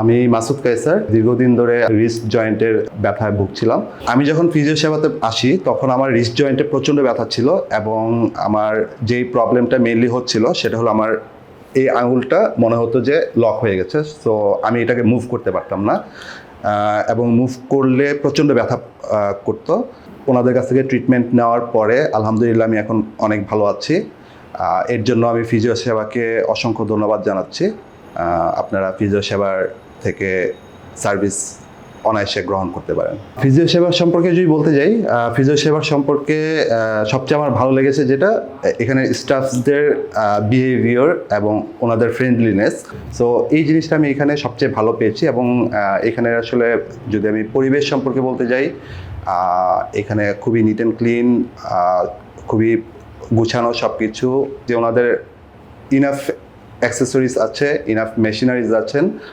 আমি মাসুদ কাইসার দীর্ঘদিন ধরে রিস্ট জয়েন্টের ব্যথায় ভুগছিলাম। আমি যখন ফিজিও সেবাতে আসি, তখন আমার রিস্ট জয়েন্টে প্রচণ্ড ব্যথা ছিল এবং আমার যেই প্রবলেমটা মেনলি হচ্ছিল, সেটা হলো আমার এই আঙুলটা মনে হতো যে লক হয়ে গেছে। সো আমি এটাকে মুভ করতে পারতাম না। এবং মুভ করলে প্রচণ্ড ব্যথা করতো। ওনাদের কাছ থেকে ট্রিটমেন্ট নেওয়ার পরে আলহামদুলিল্লাহ আমি এখন অনেক ভালো আছি। এর জন্য আমি ফিজিও সেবাকে অসংখ্য ধন্যবাদ জানাচ্ছি। আপনারা ফিজিও সেবার থেকে সার্ভিস অনায়াসে গ্রহণ করতে পারেন। ফিজিও সেবা সম্পর্কে যদি বলতে যাই ফিজিও সেবা সম্পর্কে সবচেয়ে আমার ভালো লেগেছে যেটা এখানে স্টাফদের বিহেভিয়ার এবং ওনাদের ফ্রেন্ডলিনেস সো এই জিনিসটা আমি এখানে সবচেয়ে ভালো পেয়েছি এবং এখানে আসলে যদি আমি পরিবেশ সম্পর্কে বলতে যাই এখানে খুবই নিট অ্যান্ড ক্লিন খুবই গুছানো সব কিছু যে ওনাদের ইনাফ অ্যাক্সেসরিজ আছে ইনাফ মেশিনারিজ আছেন।